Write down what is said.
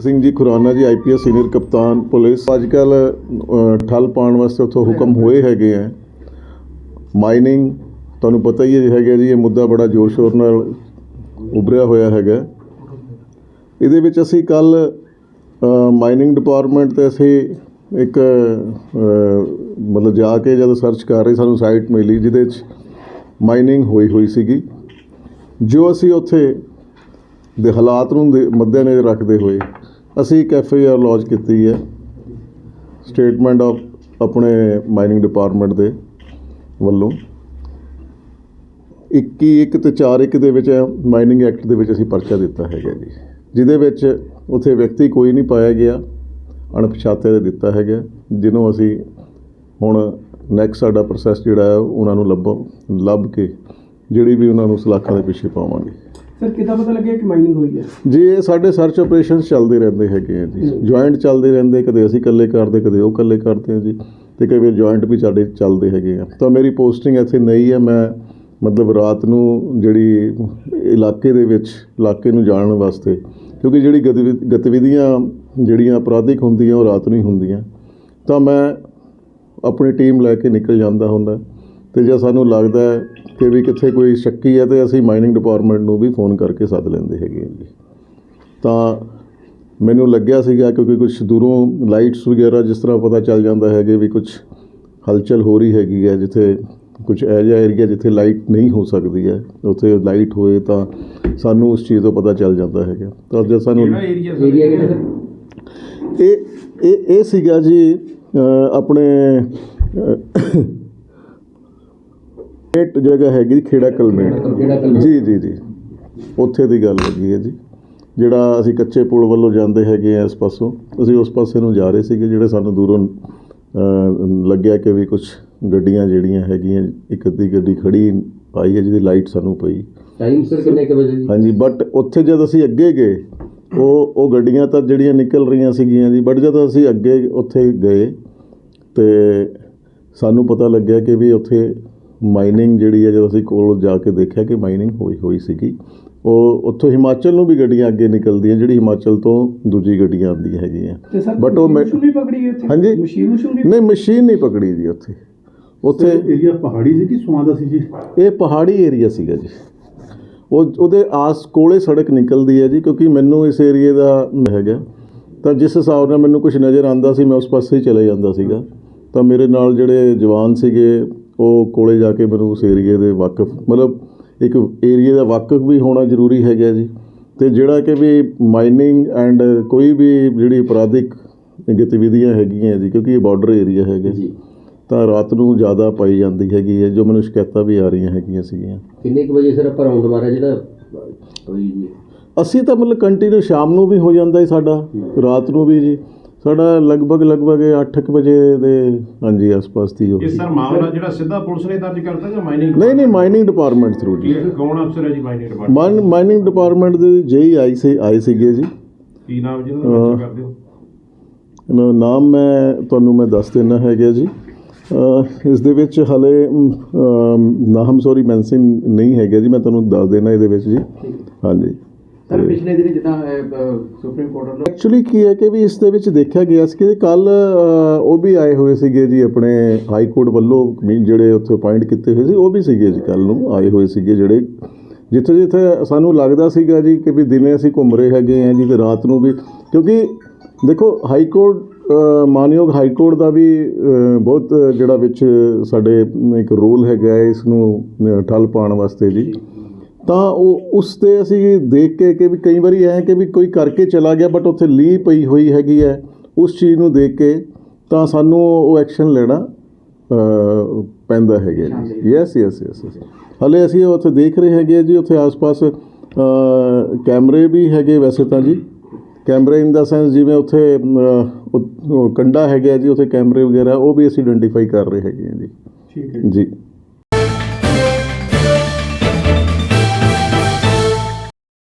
ਸਿੰਘ ਜੀ ਖੁਰਾਨਾ ਜੀ IPS senior ਕਪਤਾਨ, police. ਅੱਜ ਕੱਲ ਠੱਲ ਪਾਉਣ ਵਾਸਤੇ ਉੱਥੋਂ ਹੁਕਮ ਹੋਏ ਹੈਗੇ ਆ। ਮਾਈਨਿੰਗ, ਤੁਹਾਨੂੰ ਪਤਾ ਹੀ ਹੈਗਾ ਜੀ, ਇਹ ਮੁੱਦਾ ਬੜਾ ਜ਼ੋਰ ਸ਼ੋਰ ਨਾਲ ਉਭਰਿਆ ਹੋਇਆ ਹੈਗਾ। ਇਹਦੇ ਵਿੱਚ ਅਸੀਂ ਕੱਲ ਮਾਈਨਿੰਗ ਡਿਪਾਰਟਮੈਂਟ ਤੇ ਅਸੀਂ ਇੱਕ ਮਤਲਬ ਜਾ ਕੇ ਜਦੋਂ ਸਰਚ ਕਰ ਰਹੇ, ਸਾਨੂੰ ਸਾਈਟ ਮਿਲੀ, ਜਿਹਦੇ 'ਚ ਮਾਈਨਿੰਗ ਹੋਈ ਹੋਈ ਸੀਗੀ। ਜੋ ਅਸੀਂ ਉੱਥੇ ਦੇ ਹਾਲਾਤ ਨੂੰ ਦੇ ਮੱਦੇਨਜ਼ਰ ਰੱਖਦੇ ਹੋਏ ਅਸੀਂ ਇੱਕ ਐਫ ਆਈ ਆਰ ਲੌਂਚ ਕੀਤੀ ਹੈ। ਸਟੇਟਮੈਂਟ ਆਫ ਆਪਣੇ ਮਾਈਨਿੰਗ ਡਿਪਾਰਟਮੈਂਟ ਦੇ ਵੱਲੋਂ। 21 ਇੱਕ ਤੇ 4 ਇੱਕ ਦੇ ਵਿੱਚ ਮਾਈਨਿੰਗ ਐਕਟ ਦੇ ਵਿੱਚ ਅਸੀਂ ਪਰਚਾ ਦਿੱਤਾ ਹੈਗਾ ਜੀ। ਜਿਹਦੇ ਵਿੱਚ ਉੱਥੇ ਵਿਅਕਤੀ ਕੋਈ ਨਹੀਂ ਪਾਇਆ ਗਿਆ। ਅਣਪਛਾਤੇ ਦੇ ਦਿੱਤਾ ਹੈਗਾ। ਜਿਹਨੂੰ ਅਸੀਂ ਹੁਣ ਨੈਕਸਟ ਸਾਡਾ ਪ੍ਰੋਸੈਸ ਜਿਹੜਾ ਹੈ, ਉਹਨਾਂ ਨੂੰ ਲੱਭੋ ਲੱਭ ਕੇ ਜਿਹੜੀ ਵੀ ਉਹਨਾਂ ਨੂੰ ਸਲਾਖਾਂ ਦੇ ਪਿੱਛੇ ਪਾਵਾਂਗੇ। ਸਰ ਕਿੱਦਾਂ ਪਤਾ ਲੱਗਿਆ ਕਿ ਮਾਈਨਿੰਗ ਹੋਈ ਹੈ? ਜੀ ਇਹ ਸਾਡੇ ਸਰਚ ਆਪਰੇਸ਼ਨਸ ਚੱਲਦੇ ਰਹਿੰਦੇ ਹੈਗੇ ਆ ਜੀ। ਜੁਆਇੰਟ ਚੱਲਦੇ ਰਹਿੰਦੇ ਕਦੇ ਅਸੀਂ ਇਕੱਲੇ ਕਰਦੇ ਕਦੇ ਉਹ ਇਕੱਲੇ ਕਰਦੇ ਆ ਜੀ। ਤੇ ਕਈ ਵਾਰ ਜੁਆਇੰਟ ਵੀ ਸਾਡੇ ਚੱਲਦੇ ਹੈਗੇ ਆ। ਤਾਂ ਮੇਰੀ ਪੋਸਟਿੰਗ ਇੱਥੇ ਨਹੀਂ ਹੈ। ਮੈਂ ਮਤਲਬ ਰਾਤ ਨੂੰ ਜਿਹੜੀ ਇਲਾਕੇ ਦੇ ਵਿੱਚ ਇਲਾਕੇ ਨੂੰ ਜਾਣਨ ਵਾਸਤੇ ਕਿਉਂਕਿ ਜਿਹੜੀ ਗਤਿਵਿ- ਗਤੀਵਿਧੀਆਂ ਜਿਹੜੀਆਂ ਅਪਰਾਧਿਕ ਹੁੰਦੀਆਂ ਉਹ ਰਾਤ ਨੂੰ ਹੀ ਹੁੰਦੀਆਂ। ਤਾਂ ਮੈਂ ਆਪਣੀ ਟੀਮ ਲੈ ਕੇ ਨਿਕਲ ਜਾਂਦਾ ਹੁੰਦਾ। ਤੇ ਜੇ ਸਾਨੂੰ ਲੱਗਦਾ ਹੈ ਕਿ ਵੀ ਕਿੱਥੇ ਕੋਈ ਸ਼ੱਕੀ ਹੈ ਤੇ ਅਸੀਂ ਮਾਈਨਿੰਗ ਡਿਪਾਰਟਮੈਂਟ ਨੂੰ ਵੀ ਫੋਨ ਕਰਕੇ ਸੱਦ ਲੈਂਦੇ ਹੈਗੇ ਹਾਂ ਜੀ। ਤਾਂ ਮੈਨੂੰ ਲੱਗਿਆ ਸੀਗਾ ਕਿਉਂਕਿ ਕੁਝ ਦੂਰੋਂ ਲਾਈਟਸ ਵਗੈਰਾ ਜਿਸ ਤਰ੍ਹਾਂ ਪਤਾ ਚੱਲ ਜਾਂਦਾ ਹੈ ਕਿ ਵੀ ਕੁਝ ਹਲਚਲ ਹੋ ਰਹੀ ਹੈਗੀ ਹੈ ਜਿੱਥੇ ਕੁਝ ਇਹੋ ਜਿਹਾ ਏਰੀਆ ਜਿੱਥੇ ਲਾਈਟ ਨਹੀਂ ਹੋ ਸਕਦੀ ਹੈ ਉੱਥੇ ਲਾਈਟ ਹੋਏ ਤਾਂ ਸਾਨੂੰ ਉਸ ਚੀਜ਼ ਤੋਂ ਪਤਾ ਚੱਲ ਜਾਂਦਾ ਹੈਗਾ। ਤਾਂ ਜੇ ਸਾਨੂੰ ਇਹ ਇਹ ਇਹ ਸੀਗਾ ਜੀ ਆਪਣੇ ਇਹ ਜਗ੍ਹਾ ਹੈਗੀ ਜੀ, ਖੇੜਾ ਕਲਮੇਟ ਜੀ ਜੀ ਜੀ। ਉੱਥੇ ਦੀ ਗੱਲ ਹੈਗੀ ਹੈ ਜੀ। ਜਿਹੜਾ ਅਸੀਂ ਕੱਚੇ ਪੁਲ ਵੱਲੋਂ ਜਾਂਦੇ ਹੈਗੇ ਆ ਇਸ ਪਾਸੋਂ ਅਸੀਂ ਉਸ ਪਾਸੇ ਨੂੰ ਜਾ ਰਹੇ ਸੀਗੇ ਜਿਹੜੇ ਸਾਨੂੰ ਦੂਰੋਂ ਲੱਗਿਆ ਕਿ ਵੀ ਕੁਝ ਗੱਡੀਆਂ ਜਿਹੜੀਆਂ ਹੈਗੀਆਂ ਇੱਕ ਅੱਧੀ ਗੱਡੀ ਖੜੀ ਆਈ ਹੈ ਜਿਹਦੀ ਲਾਈਟ ਸਾਨੂੰ ਪਈ। ਟਾਈਮ ਸਰ ਕਿੰਨੇ ਕੁ ਵਜੇ ਜੀ? ਹਾਂਜੀ ਬਟ ਉੱਥੇ ਜਦ ਅਸੀਂ ਅੱਗੇ ਗਏ ਉਹ ਉਹ ਗੱਡੀਆਂ ਤਾਂ ਜਿਹੜੀਆਂ ਨਿਕਲ ਰਹੀਆਂ ਸੀਗੀਆਂ ਜੀ ਬਟ ਜਦ ਅਸੀਂ ਅੱਗੇ ਉੱਥੇ ਗਏ ਤੇ ਸਾਨੂੰ ਪਤਾ ਲੱਗਿਆ ਕਿ ਵੀ ਉੱਥੇ ਮਾਈਨਿੰਗ ਜਿਹੜੀ ਹੈ ਜਦੋਂ ਅਸੀਂ ਕੋਲ ਜਾ ਕੇ ਦੇਖਿਆ ਕਿ ਮਾਈਨਿੰਗ ਹੋਈ ਹੋਈ ਸੀਗੀ ਉਹ ਉੱਥੋਂ ਹਿਮਾਚਲ ਨੂੰ ਵੀ ਗੱਡੀਆਂ ਅੱਗੇ ਨਿਕਲਦੀਆਂ ਜਿਹੜੀ ਹਿਮਾਚਲ ਤੋਂ ਦੂਜੀ ਗੱਡੀਆਂ ਆਉਂਦੀਆਂ ਹੈਗੀਆਂ। But ਉਹ ਮਸ਼ੀਨ ਵੀ ਪਕੜੀ ਹੈ ਇੱਥੇ ਹਾਂਜੀ। ਮਸ਼ੀਨ ਨਹੀਂ ਮਸ਼ੀਨ ਨਹੀਂ ਪਕੜੀ ਜੀ ਉੱਥੇ। ਉੱਥੇ ਏਰੀਆ ਪਹਾੜੀ ਸੀ ਕਿ ਸੁਆਂਦਾ ਸੀ ਜੀ? ਇਹ ਪਹਾੜੀ ਏਰੀਆ ਸੀਗਾ ਜੀ। ਉਹ ਉਹਦੇ ਆਸ ਕੋਲੇ ਸੜਕ ਨਿਕਲਦੀ ਹੈ ਜੀ ਕਿਉਂਕਿ ਮੈਨੂੰ ਇਸ ਏਰੀਏ ਦਾ ਹੈਗਾ। ਤਾਂ ਜਿਸ ਹਿਸਾਬ ਨਾਲ ਮੈਨੂੰ ਕੁਝ ਨਜ਼ਰ ਆਂਦਾ ਸੀ ਮੈਂ ਉਸ ਪਾਸੇ ਹੀ ਚਲੇ ਜਾਂਦਾ ਸੀਗਾ। ਤਾਂ ਮੇਰੇ ਨਾਲ ਜਿਹੜੇ ਜਵਾਨ ਸੀਗੇ ਉਹ ਕੋਲੇ ਜਾ ਕੇ ਮੈਨੂੰ ਉਸ ਏਰੀਏ ਦੇ ਵਾਕਫ ਮਤਲਬ ਇੱਕ ਏਰੀਏ ਦਾ ਵਾਕਫ ਵੀ ਹੋਣਾ ਜ਼ਰੂਰੀ ਹੈਗਾ ਜੀ। ਤੇ ਜਿਹੜਾ ਕਿ ਵੀ ਮਾਈਨਿੰਗ ਐਂਡ ਕੋਈ ਵੀ ਜਿਹੜੀ ਅਪਰਾਧਿਕ ਗਤੀਵਿਧੀਆਂ ਹੈਗੀਆਂ ਜੀ ਕਿਉਂਕਿ ਇਹ ਬਾਰਡਰ ਏਰੀਆ ਹੈਗਾ। ਜੀ। ਤਾਂ ਰਾਤ ਨੂੰ ਜ਼ਿਆਦਾ ਪਾਈ ਜਾਂਦੀ ਹੈਗੀ ਹੈ ਜੋ ਮੈਨੂੰ ਸ਼ਿਕਾਇਤਾਂ ਵੀ ਆ ਰਹੀਆਂ ਹੈਗੀਆਂ ਸੀਗੀਆਂ। ਕਿੰਨੇ ਕੁ ਵਜੇ ਸਰ ਰਾਉਂਡ ਮਾਰਿਆ ਜਿਹੜਾ ਹੋਈ ਜੀ ਅਸੀਂ ਤਾਂ ਮਤਲਬ ਕੰਟੀਨਿਊ ਸ਼ਾਮ ਨੂੰ ਵੀ ਹੋ ਜਾਂਦਾ ਹੈ ਸਾਡਾ ਰਾਤ ਨੂੰ ਵੀ ਜੀ। ਸਾਡਾ ਲਗਭਗ ਲਗਭਗ 8:00 ਵਜੇ ਦੇ ਹਾਂਜੀ ਆਸ-ਪਾਸ ਦੀ ਹੋ ਇਹ ਸਰ ਮਾਮਲਾ ਜਿਹੜਾ ਸਿੱਧਾ ਪੁਲਿਸ ਨੇ ਦਰਜ ਕਰਤਾ ਜਾਂ ਮਾਈਨਿੰਗ ਨਹੀਂ ਨਹੀਂ ਮਾਈਨਿੰਗ ਡਿਪਾਰਟਮੈਂਟ ਥਰੂ ਜੀ। ਇਹ ਕੌਣ ਅਫਸਰ ਹੈ ਜੀ mining department mine mining department ਦੇ ਜੇਈ ਆਈ ਸੀ ਆਏ ਸੀਗੇ ਜੀ। ਕੀ ਨਾਮ ਜਿਹਨਾਂ ਦਾ ਦਰਜ ਕਰਦੇ ਹੋ ਇਹਨਾਂ ਦਾ ਨਾਮ ਮੈਂ ਤੁਹਾਨੂੰ ਮੈਂ ਦੱਸ ਦੇਣਾ ਹੈਗਾ ਜੀ। ਇਸ ਦੇ ਵਿੱਚ ਹਲੇ ਨਾਮ ਸੌਰੀ ਮੈਂਸ਼ਨ ਨਹੀਂ ਹੈਗਾ ਜੀ ਮੈਂ ਤੁਹਾਨੂੰ ਦੱਸ ਦੇਣਾ ਇਹਦੇ ਵਿੱਚ ਜੀ। ਹਾਂਜੀ। ਸਰ ਪਿਛਲੇ ਦਿਨ ਜਿੱਦਾਂ ਸੁਪਰੀਮ ਕੋਰਟ ਵੱਲੋਂ ਐਕਚੁਅਲੀ ਕੀ ਹੈ ਕਿ ਵੀ ਇਸ ਦੇ ਵਿੱਚ ਦੇਖਿਆ ਗਿਆ ਸੀ ਕਿ ਕੱਲ ਉਹ ਵੀ ਆਏ ਹੋਏ ਸੀਗੇ ਜੀ ਆਪਣੇ ਹਾਈ ਕੋਰਟ ਵੱਲੋਂ ਮੀਨ ਜਿਹੜੇ ਉੱਥੇ ਅਪਾਇੰਟ ਕੀਤੇ ਹੋਏ ਸੀ ਉਹ ਵੀ ਸੀਗੇ ਜੀ ਕੱਲ ਨੂੰ ਆਏ ਹੋਏ ਸੀਗੇ ਜਿਹੜੇ। ਜਿੱਥੇ ਜਿੱਥੇ ਸਾਨੂੰ ਲੱਗਦਾ ਸੀਗਾ ਜੀ ਕਿ ਵੀ ਦਿਨੇ ਅਸੀਂ ਘੁੰਮ ਰਹੇ ਹੈਗੇ ਆ ਜੀ ਤੇ ਰਾਤ ਨੂੰ ਵੀ। ਕਿਉਂਕਿ ਦੇਖੋ ਹਾਈ ਕੋਰਟ ਮਾਨਯੋਗ ਹਾਈ ਕੋਰਟ ਦਾ ਵੀ ਬਹੁਤ ਜਿਹੜਾ ਵਿੱਚ ਸਾਡੇ ਇੱਕ ਰੋਲ ਹੈਗਾ ਇਸ ਨੂੰ ਠੱਲ ਪਾਉਣ ਵਾਸਤੇ ਜੀ। ਤਾਂ ਉਹ ਉਸ ਤੇ ਅਸੀਂ ਦੇਖ ਕੇ ਕਿ ਵੀ ਕਈ ਵਾਰੀ ਐ ਕਿ ਵੀ ਕੋਈ ਕਰਕੇ ਚਲਾ ਗਿਆ ਬਟ ਉੱਥੇ ਲੀ ਪਈ ਹੋਈ ਹੈਗੀ ਹੈ ਉਸ ਚੀਜ਼ ਨੂੰ ਦੇਖ ਕੇ ਤਾਂ ਸਾਨੂੰ ਉਹ ਐਕਸ਼ਨ ਲੈਣਾ ਪੈਂਦਾ ਹੈਗਾ ਜੀ। ਯੈਸ ਯੈਸ ਯੈਸ ਹਲੇ ਅਸੀਂ ਉੱਥੇ ਦੇਖ ਰਹੇ ਹੈਗੇ ਜੀ ਉੱਥੇ ਆਸ-ਪਾਸ ਕੈਮਰੇ ਵੀ ਹੈਗੇ ਵੈਸੇ ਤਾਂ ਜੀ। ਕੈਮਰੇ ਇਨ ਦਾ ਸੈਂਸ ਜਿਵੇਂ ਉੱਥੇ ਕੰਡਾ ਹੈਗਾ ਜੀ ਉੱਥੇ ਕੈਮਰੇ ਵਗੈਰਾ ਉਹ ਵੀ ਅਸੀਂ ਆਇਡੈਂਟੀਫਾਈ ਕਰ ਰਹੇ ਹੈਗੇ ਜੀ। ਠੀਕ ਹੈ ਜੀ।